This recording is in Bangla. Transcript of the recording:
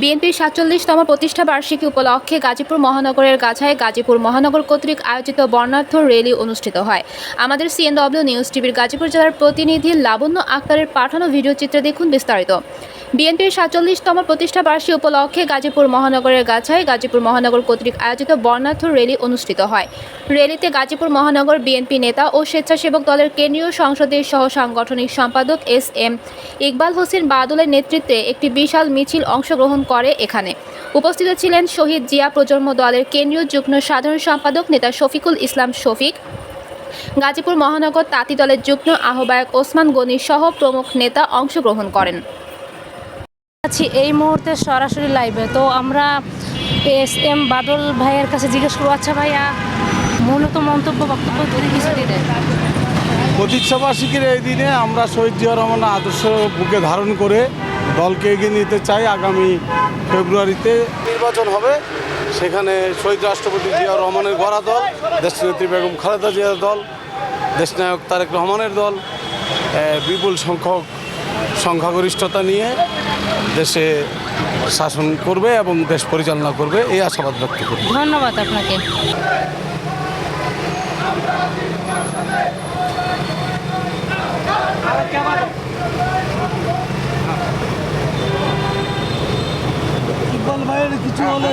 বিএনপির সাতচল্লিশতম প্রতিষ্ঠা বার্ষিকী উপলক্ষে গাজীপুর মহানগরের গাছায় গাজীপুর মহানগর কর্তৃক আয়োজিত বর্ণার্থ র্যালি অনুষ্ঠিত হয়। আমাদের সিএনডব্লিউ নিউজ টিভির গাজীপুর জেলার প্রতিনিধি লাবণ্য আক্তারের পাঠানো ভিডিও চিত্রে দেখুন বিস্তারিত। বিএনপির সাতচল্লিশতম প্রতিষ্ঠা বার্ষিকী উপলক্ষে গাজীপুর মহানগরের গাছায় গাজীপুর মহানগর কর্তৃক আয়োজিত বর্ণাঢ্য র্যালি অনুষ্ঠিত হয়। র্যালিতে গাজীপুর মহানগর বিএনপি নেতা ও স্বেচ্ছাসেবক দলের কেন্দ্রীয় সংসদের সহ সাংগঠনিক সম্পাদক এস এম ইকবাল হোসেন বাদলের নেতৃত্বে একটি বিশাল মিছিল অংশগ্রহণ করে এখানে। উপস্থিত ছিলেন শহীদ জিয়া প্রজন্ম দলের কেন্দ্রীয় যুগ্ম সাধারণ সম্পাদক নেতা শফিকুল ইসলাম শফিক, গাজীপুর মহানগর তাঁতি দলের যুগ্ম আহ্বায়ক ওসমান গনি সহ প্রমুখ নেতা অংশগ্রহণ করেন। আছি এই মুহূর্তে সরাসরি লাইভে তো আমরা এস এম বাদল ভাইয়ের কাছে জিজ্ঞেস করব আচ্ছা ভাইয়া, মূলত মন্তব্য, বক্তব্য যদি কিছু দিলেন প্রতিষ্ঠা বার্ষিকীর এই দিনে আমরা শহীদ জিয়া রহমানের আদর্শ বুকে ধারণ করে দলকে এগিয়ে নিতে চাই। আগামী ফেব্রুয়ারিতে নির্বাচন হবে। সেখানে শহীদ রাষ্ট্রপতি জিয়া রহমানের গড়া দল, দেশনেত্রী বেগম খালেদা জিয়ার দল, দেশনায়ক তারেক রহমানের দল বিপুল সংখ্যক সংখ্যাগরিষ্ঠতা নিয়ে দেশে শাসন করবে এবং দেশ পরিচালনা করবে এই আশাবাদ ব্যক্ত করি। ধন্যবাদ আপনাকে। ইকবাল ভাইয়ের কিছু হলে